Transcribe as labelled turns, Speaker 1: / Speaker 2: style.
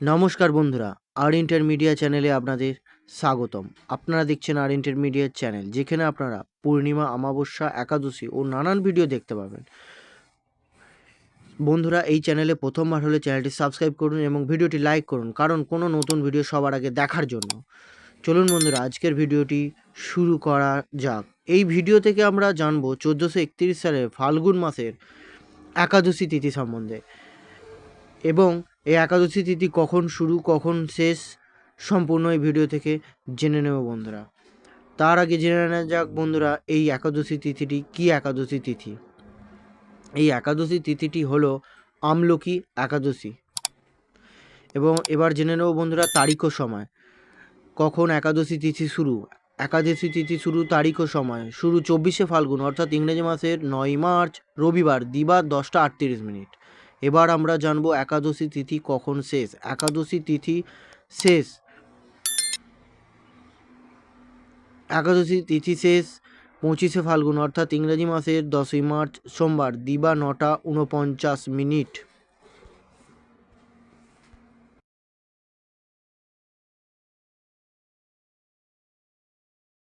Speaker 1: নমস্কার বন্ধুরা, আর ইন্টারমিডিয়া চ্যানেলে আপনাদের স্বাগতম। আপনারা দেখছেন আর ইন্টারমিডিয়েট চ্যানেল, যেখানে আপনারা পূর্ণিমা, অমাবস্যা, একাদশী ও নানান ভিডিও দেখতে পাবেন। বন্ধুরা, এই চ্যানেলে প্রথমবার হলে চ্যানেলটি সাবস্ক্রাইব করুন এবং ভিডিওটি লাইক করুন, কারণ কোনো নতুন ভিডিও সবার আগে দেখার জন্য। চলুন বন্ধুরা, আজকের ভিডিওটি শুরু করা যাক। এই ভিডিও থেকে আমরা জানব চোদ্দোশো একত্রিশ সালের ফাল্গুন মাসের একাদশী তিথি সম্বন্ধে। এবং এই একাদশী তিথি কখন শুরু, কখন শেষ, সম্পূর্ণ এই ভিডিও থেকে জেনে নেব বন্ধুরা। তার আগে জেনে নেওয়া যাক বন্ধুরা, এই একাদশী তিথিটি কি একাদশী তিথি? এই একাদশী তিথিটি হলো আমলকি একাদশী। এবং এবার জেনে নেব বন্ধুরা তারিখ ও সময়। কখন একাদশী তিথি শুরু? একাদশী তিথি শুরু তারিখ ও সময়। শুরু চব্বিশে ফাল্গুন, অর্থাৎ ইংরেজি মাসের নয় মার্চ, রবিবার দিবা দশটা আটত্রিশ মিনিট। এবার আমরা জানব একাদশী তিথি কখন শেষ? একাদশী তিথি শেষ। একাদশী তিথি শেষ পঁচিশে ফাল্গুন, অর্থাৎ ইংরাজি মাসের দশই মার্চ সোমবার, দিবা নটা উনপঞ্চাশ মিনিট।